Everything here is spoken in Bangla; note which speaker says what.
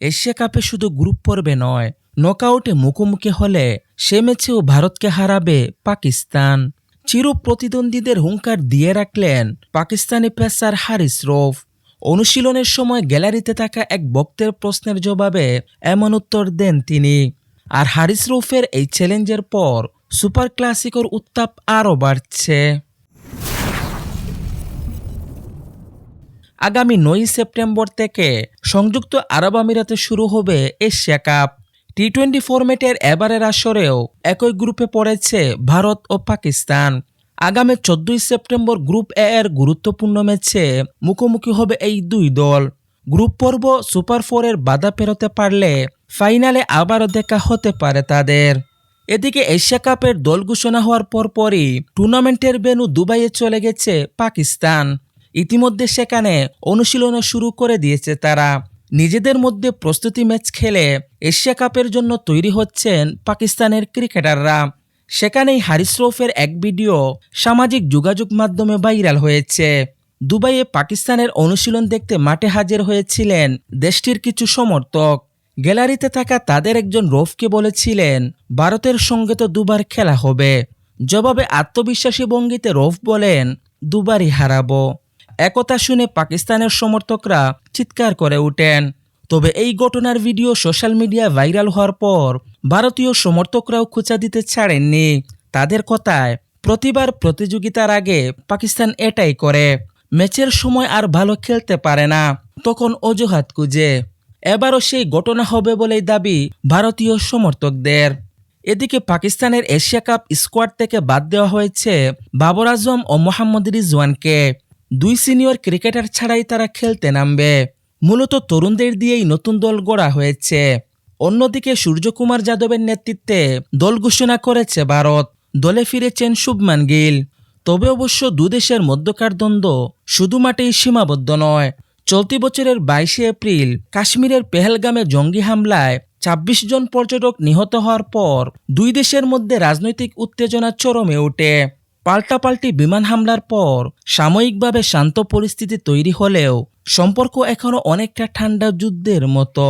Speaker 1: এশিয়া কাপে শুধু গ্রুপ পর্বে নয় নকআউটে মুখোমুখি হলে সে ম্যাচেও ভারতকে হারাবে পাকিস্তান। চির প্রতিদ্বন্দ্বীদের হুঙ্কার দিয়ে রাখলেন পাকিস্তানি পেসার হারিস রৌফ। অনুশীলনের সময় গ্যালারিতে থাকা এক বক্তের প্রশ্নের জবাবে এমন উত্তর দেন তিনি। আর হারিস রৌফের এই চ্যালেঞ্জের পর সুপার ক্লাসিকর উত্তাপ আরও বাড়ছে। আগামী নয় সেপ্টেম্বর থেকে সংযুক্ত আরব আমিরাতে শুরু হবে এশিয়া কাপ। টি টোয়েন্টি ফরম্যাটের এবারের আসরেও একই গ্রুপে পড়েছে ভারত ও পাকিস্তান। আগামী চোদ্দই সেপ্টেম্বর গ্রুপ এ এর গুরুত্বপূর্ণ ম্যাচে মুখোমুখি হবে এই দুই দল। গ্রুপ পর্ব সুপার ফোরের বাধা পেরোতে পারলে ফাইনালে আবারও দেখা হতে পারে তাদের। এদিকে এশিয়া কাপের দল ঘোষণা হওয়ার পরপরই টুর্নামেন্টের বেনু দুবাইয়ে চলে গেছে পাকিস্তান। ইতিমধ্যে সেখানে অনুশীলনও শুরু করে দিয়েছে তারা। নিজেদের মধ্যে প্রস্তুতি ম্যাচ খেলে এশিয়া কাপের জন্য তৈরি হচ্ছেন পাকিস্তানের ক্রিকেটাররা। সেখানেই হারিস রৌফের এক ভিডিও সামাজিক যোগাযোগ মাধ্যমে ভাইরাল হয়েছে। দুবাইয়ে পাকিস্তানের অনুশীলন দেখতে মাঠে হাজির হয়েছিলেন দেশটির কিছু সমর্থক। গ্যালারিতে থাকা তাদের একজন রৌফকে বলেছিলেন, ভারতের সঙ্গে তো দুবার খেলা হবে। জবাবে আত্মবিশ্বাসী ভঙ্গিতে রৌফ বলেন, দুবারই হারাবো। একথা শুনে পাকিস্তানের সমর্থকরা চিৎকার করে ওঠেন তবে এই ঘটনার ভিডিও সোশ্যাল মিডিয়ায় ভাইরাল হওয়ার পর ভারতীয় সমর্থকরাও খোঁচা দিতে ছাড়েননি। তাদের কথায় প্রতিবার প্রতিযোগিতার আগে পাকিস্তান এটাই করে। ম্যাচের সময় আর ভালো খেলতে পারে না, তখন অজুহাত খুঁজে। এবারও সেই ঘটনা হবে বলেই দাবি ভারতীয় সমর্থকদের। এদিকে পাকিস্তানের এশিয়া কাপ স্কোয়াড থেকে বাদ দেওয়া হয়েছে বাবর আজম ও মোহাম্মদ রিজওয়ানকে। দুই সিনিয়র ক্রিকেটার ছাড়াই তারা খেলতে নামবে। মূলত তরুণদের দিয়েই নতুন দল গড়া হয়েছে। অন্যদিকে সূর্যকুমার যাদবের নেতৃত্বে দল ঘোষণা করেছে ভারত। দলে ফিরেছেন শুভমান গিল। তবে অবশ্য দুদেশের মধ্যকার দ্বন্দ্ব শুধু মাঠেই সীমাবদ্ধ নয়। চলতি বছরের বাইশে এপ্রিল কাশ্মীরের পেহেলগামে জঙ্গি হামলায় ২৬ জন পর্যটক নিহত হওয়ার পর দুই দেশের মধ্যে রাজনৈতিক উত্তেজনা চরমে ওঠে। পাল্টাপাল্টি বিমান হামলার পর সাময়িকভাবে শান্ত পরিস্থিতি তৈরি হলেও সম্পর্ক এখনও অনেকটা ঠান্ডা যুদ্ধের মতো।